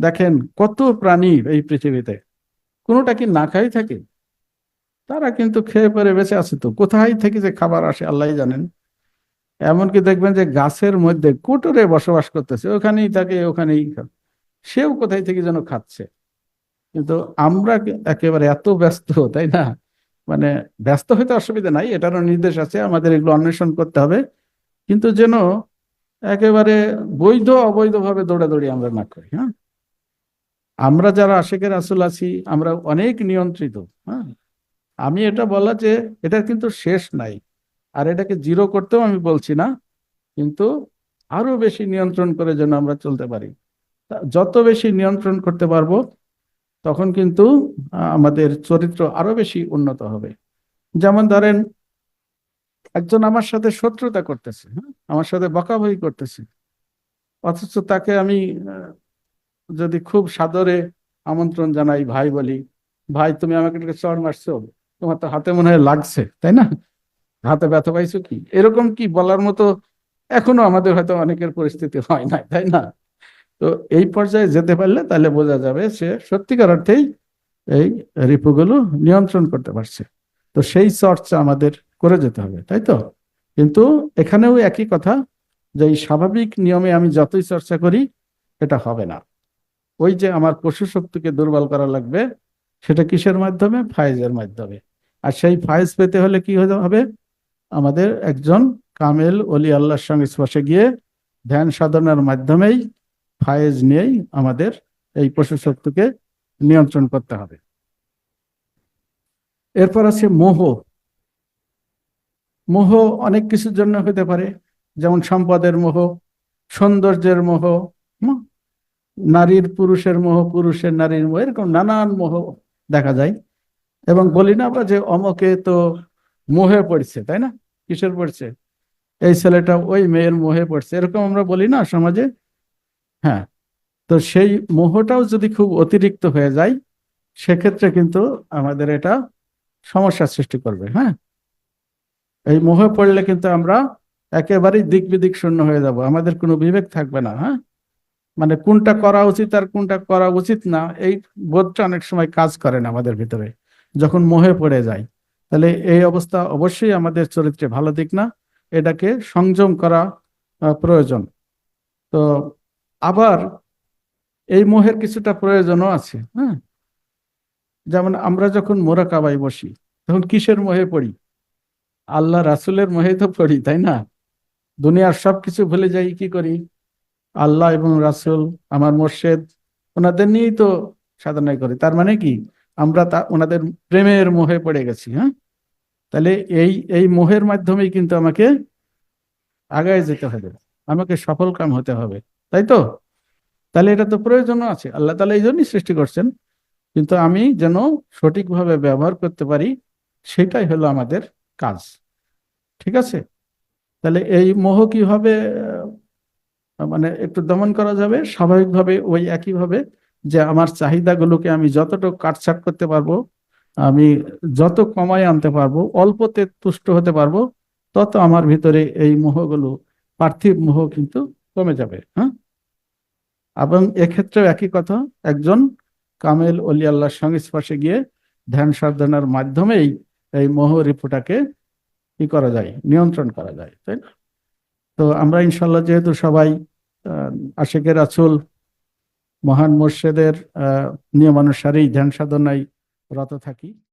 দেখেন কত প্রাণী এই পৃথিবীতে। কোনোটা কি না খাই থাকে? তারা কিন্তু খেয়ে পরে বেঁচে আছে তো। কোথায় থেকে যে খাবার আসে আল্লাহ জানেন। এমনকি দেখবেন যে গাছের মধ্যে কুটুরে বসবাস করতেছে। ওখানেই থাকে, ওখানেই সেও কোথায় থেকে যেন খাচ্ছে। কিন্তু আমরা একেবারে এত ব্যস্ত, তাই না? মানে ব্যস্ত হইতে অসুবিধা নাই, এটারও নির্দেশ আছে। আমাদের এগুলো অন্বেষণ করতে হবে। কিন্তু যেন একেবারে বৈধ অবৈধভাবে দৌড়াদৌড়ি আমরা না করি হ্যাঁ? আমরা যারা আশেকের আসল আছি, আমরা অনেক নিয়ন্ত্রিত হ্যাঁ? আমি এটা বলা যে এটা কিন্তু শেষ নাই। আর এটাকে জিরো করতেও আমি বলছি না, কিন্তু আরও বেশি নিয়ন্ত্রণ করে যেন আমরা চলতে পারি। যত বেশি নিয়ন্ত্রণ করতে পারব, তখন কিন্তু আমাদের চরিত্র আরও বেশি উন্নত হবে। যেমন ধরেন, একজন আমার সাথে শত্রুতা করতেছে হ্যাঁ? আমার সাথে বকাবকি করতেছে। অথচ তাকে আমি যদি খুব সাদরে আমন্ত্রণ জানাই, ভাই বলি, ভাই, তুমি আমাকে চড় মারছো, তোমার তো হাতে মনে হয় লাগছে, তাই না? হাতে ব্যথা পাইছো কি? এরকম কি বলার মতো এখনও আমাদের হয়তো অনেকের পরিস্থিতি হয় না তাই না? তো এই পর্যায়ে যেতে পারলে তাহলে বোঝা যাবে সে সত্যিকার অর্থেই এই রিপুগুলো নিয়ন্ত্রণ করতে পারছে। তো সেই চর্চা আমাদের করে যেতে হবে, তাই তো? কিন্তু এখানেও একই কথা যে স্বাভাবিক নিয়মে আমি যতই চর্চা করি, এটা হবে না। ওই যে আমার পশু শক্তিকে দুর্বল করা লাগবে, সেটা কিসের মাধ্যমে? ফায়েজের মাধ্যমে। আর সেই ফায়েজ পেতে হলে কি হবে? আমাদের একজন কামেল অলি আল্লাহর সঙ্গে স্পর্শে গিয়ে ধ্যান সাধনার মাধ্যমেই ফায়েজ নিয়েই আমাদের এই পশু শক্তিকে নিয়ন্ত্রণ করতে হবে। এরপর আছে মোহ। মোহ অনেক কিছুর জন্য হতে পারে, যেমন সম্পদের মোহ, সৌন্দর্যের মোহ? নারীর পুরুষের মোহ, পুরুষের নারীর মোহ, এরকম নানান মোহ দেখা যায়। এবং বলি না আমরা যে অমকে তো মোহে পড়ছে, তাই না? কিসের পড়ছে? এই ছেলেটা ওই মেয়ের মোহে পড়ছে, এরকম আমরা বলি না সমাজে? হ্যাঁ তো সেই মোহটাও যদি খুব অতিরিক্ত হয়ে যায়, সেক্ষেত্রে কিন্তু আমাদের এটা সমস্যা সৃষ্টি করবে হ্যাঁ? এই মোহে পড়লে কিন্তু আমরা একেবারেই দিক বিদিক শূন্য হয়ে যাব, আমাদের কোনো বিবেক থাকবে না হ্যাঁ? মানে কোনটা করা উচিত আর কোনটা করা উচিত না, এই বোধটা অনেক সময় কাজ করে না আমাদের ভিতরে। যখন মোহে পড়ে যায়, তাহলে এই অবস্থা অবশ্যই আমাদের চরিত্রে ভালো দিক না, এটাকে সংযম করা প্রয়োজন। তো আবার এই মোহের কিছুটা প্রয়োজনও আছে হ্যাঁ? যেমন আমরা যখন মোরাকাবায় বসি, তখন কিসের মোহে পড়ি? আল্লাহ রাসূলের মোহে তো পড়ি, তাই না? দুনিয়ার সবকিছু ভুলে যাই, কি করি? আল্লাহ এবং রাসূল, আমার মোর্শেদ, ওনাদের নিয়েই তো সাধনা করে। তার মানে কি? আমরা তা, ওনাদের প্রেমের মোহে পড়ে গেছি হ্যাঁ? তাহলে এই এই মোহের মাধ্যমেই কিন্তু আমাকে আগায় যেতে হবে। আমাকে সফল কাম হতে হবে, তাই তো? তাহলে এটা তো প্রয়োজনও আছে। আল্লাহ তাআলা এই জন্যই সৃষ্টি করছেন। কিন্তু আমি যেন সঠিকভাবে ব্যবহার করতে পারি, সেটাই হলো আমাদের কাজ। ঠিক আছে? তাহলে এই মোহ কীভাবে মানে একটু দমন করা যাবে। স্বাভাবিকভাবে ওই একইভাবে যে আমার চাহিদাগুলোকে আমি যতটুকু কাটছাট করতে পারব, আমি যত কমায় আনতে পারব, অল্পতে তুষ্ট হতে পারব, তত আমার ভিতরে এই মোহগুলো, পার্থিব মোহ কিন্তু কমে যাবে হ্যাঁ? এবং এক্ষেত্রেও একই কথা, একজন কামেল অলি সংস্পর্শে গিয়ে ধ্যান সাধনার মাধ্যমেই এই মোহ রিপুটাকে কি করা যায়? নিয়ন্ত্রণ করা যায়, তাই না? তো আমরা ইনশাল্লাহ যেহেতু সবাই আশেকের আচুল মহান মোর্শেদের নিয়মানুসারেই ধ্যান সাধনায় রত থাকি।